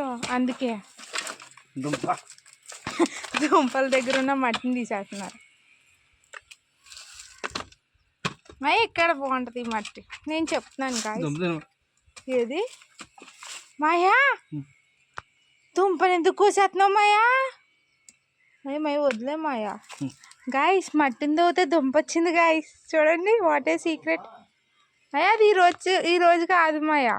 So అందుకే. దుంప. దుంపల దగ్గర ఉన్న మట్టిని తీసేస్తున్నారు. మరి ఇక్కడ బాగుంటుంది ఈ మట్టి. నేను చెప్తున్నాను కాదు. ఏది? మాయా? దుంపని ఎందుకు కూసేస్తున్నావు మాయా? అయ్యి మై వదిలే మాయా. గాయస్ మట్టిని తవ్వుతే దుంప వచ్చింది గాయస్ చూడండి వాట్ ఏ సీక్రెట్ అయ్యా అది ఈ రోజు ఈ రోజు కాదు మాయా.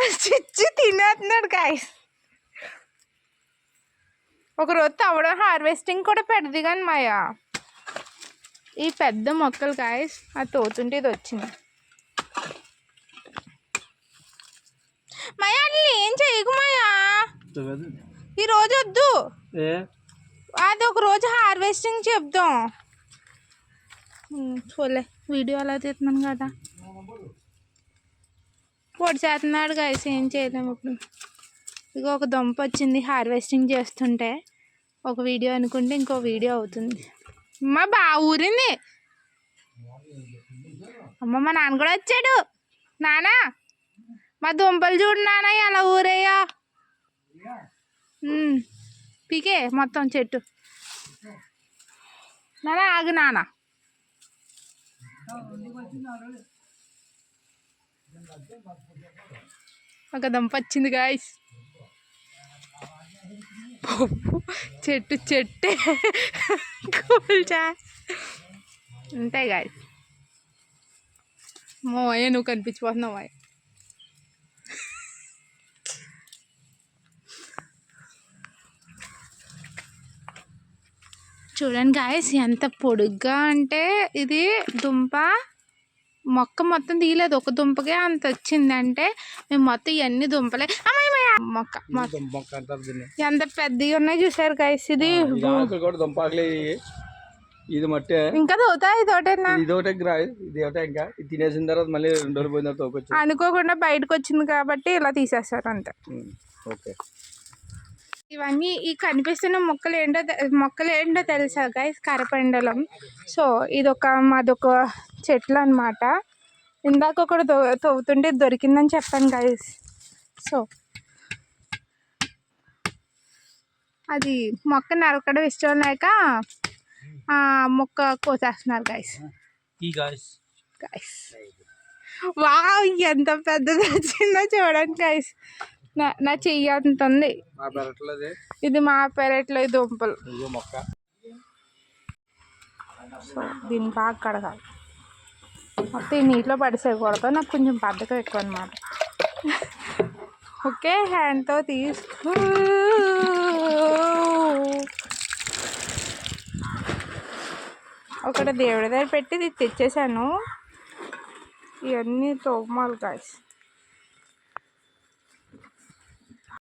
చిచ్చి తినేస్తున్నాడు గాయస్ ఒక రోజు తవ్వడం హార్వెస్టింగ్ కూడా పెద్దది కానీ మాయా. ఈ పెద్ద మొక్కలు గాయస్ అది తోతుంటే ఇది వచ్చింది. మాయా అది ఏం చేయకు మాయా. ఈ రోజు వద్దు. అది ఒక రోజు హార్వెస్టింగ్ చెప్దాం. చూడలే వీడియో అలా తీస్తున్నాను కదా. పొడి చేస్తున్నాడు గాయస్ ఏం చేయలేము ఇప్పుడు. ఇక ఒక దొంప వచ్చింది హార్వెస్టింగ్ చేస్తుంటే. ఒక వీడియో అనుకుంటే ఇంకో వీడియో అవుతుంది. అమ్మ బాగా ఊరింది. అమ్మ మా నాన్న కూడా వచ్చాడు. నానా మా దుంపలు చూడు నాన్న ఎలా ఊరయ్యా. పీకే మొత్తం చెట్టు. నానా ఆగు నానా. ఒక దంపచ్చింది గాయస్ పప్పు చెట్టు చెట్టే. కూల్చా అంతే గాయస్ అయ్య నువ్వు కనిపించిపోతున్నావు అయ్య చూడండి గాయస్ ఎంత పొడుగ్గా అంటే ఇది దుంప మొక్క మొత్తం తీయలేదు. ఒక దుంపకే అంత వచ్చిందంటే మేము మొత్తం ఇవన్నీ దుంపలే. మొక్క ఎంత పెద్దగా ఉన్నాయి చూసారు గాయస్ ఇది ఇది ఆకులు కూడా దుంప ఆకులే ఇవి. ఇది మట్టే. ఇంకా తోతాయి తోటేనా ఇది ఒకటే గ్రా ఇది ఒకటే ఇంకా. ఇది తినేసిన తర్వాత మళ్ళీ రెండు రోజులు పోయిన తర్వాత తోకొచ్చు అనుకోకుండా బయటకు వచ్చింది కాబట్టి ఇలా తీసేస్తారు అంతే. ఓకే. ఇవన్నీ ఈ కనిపిస్తున్న మొక్కలు ఏంటో మొక్కలు ఏంటో తెలుసా గైస్ కరపెండలం. సో ఇదొక మాదొక చెట్లు అనమాట ఇందాక ఒకటి తవ్వుతుంటే దొరికిందని చెప్పాను గైస్ సో అది మొక్క నరకడం ఇష్టం లేక ఆ మొక్క కోసేస్తున్నారు గైస్ గైస్ వావ్ ఎంత పెద్దది వచ్చిందో చూడండి గైస్ నా నా చెయ్యి అంత ఉంది మా పెరట్లదే. ఇది మా పెరట్లో ఈ దుంపలు. సో దీన్ని బాగా కడగాలి. మొత్తం ఈ నీటిలో పడిసేయకూడదు. నాకు కొంచెం బద్ధకం ఎక్కువ అనమాట ఓకే హ్యాండ్తో తీసుకో ఒకటి దేవుడి దగ్గర పెట్టి ఇది తెచ్చేసాను. ఇవన్నీ తోమాలి కాసి